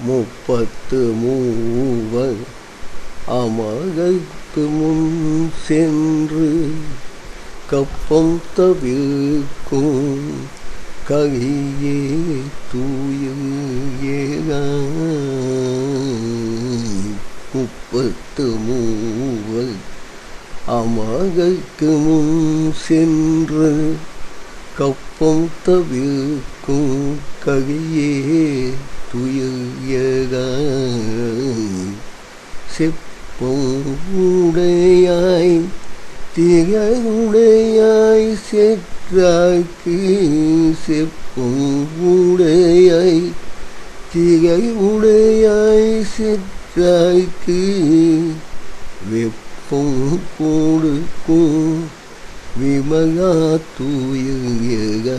முப்பத்து மூவர் அமரத்து முன் சென்று கப்பம் தவிர்க்கும் கரியே தூய முப்பத்து மூவர் அமரக்கு முன் சென்று கப்பம் தவிர்க்கும் கரியே துயக செப்பம் உடையாய் திகழுடையாய் செற்றாக்கு செப்பம் உடையாய் திகை உடையாய் செற்றாய்க்கு வெப்பம் கொடுக்கும் விமகா தூயகாய்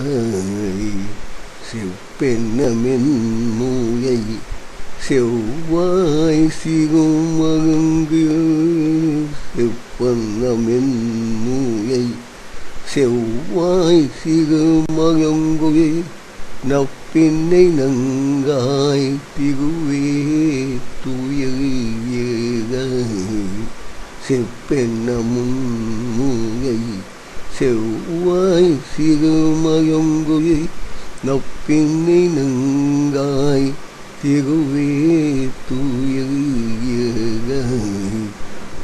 செப்பெண்ணமென் மூயை செவ்வாய் சிகும் மருங்கு செப்பன்னமென் மூயை செவ்வாய் சிகும் மருங்குயை நப்பின்னை நங்காய் திகுவே தூயகாய் செப்பெண்ணமும் மூயை செவ்வாய் சிறுமயங்குயை நப்பின்னை நங்காய் திருவே தூய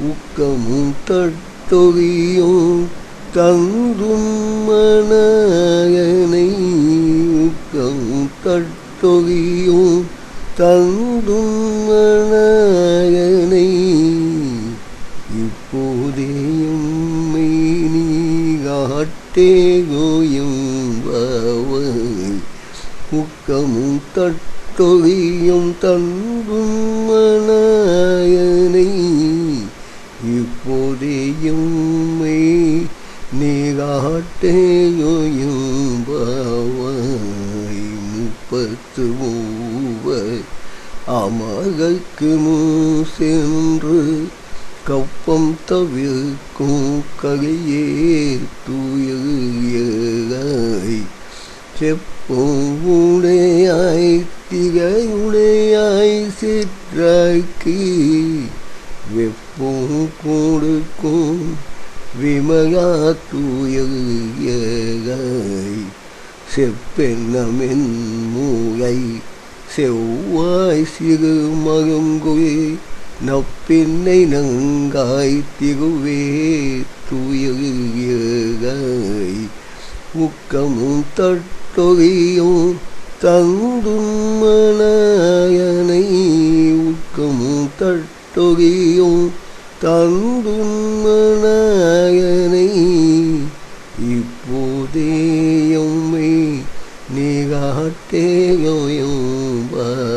ஊக்கமும் தட்டொழியும் தந்தும் மனகனை ஊக்கமும் தட்டொழியும் தந்தும் மனகனை காட்டேகோயும் முக்கமும் தட்டொழியும் தந்தும் மனாயனை. இப்போதையும் மெய் பாவாய் முப்பத்து மூவர் அமகக்கு முன் சென்று கப்பம் தவிர்க்கும் கலையே தூ செப்பம் திகையுடையாய் சிற்றாக்கி வெப்பம் கொடுக்கும் விமகா தூயாய் செப்பெண்ணமின் மூளை செவ்வாய் சிறு மருங்குயை நப்பின்னை நங்காய் திருவே தூயாய் உக்கமும் தட்டொகையும் தங்கும் மனாயனை உக்கமும் தட்டொகையும் தங்கும் மனாயனை இப்போதேயும்மை நீகாட்டேயோயும் பாவ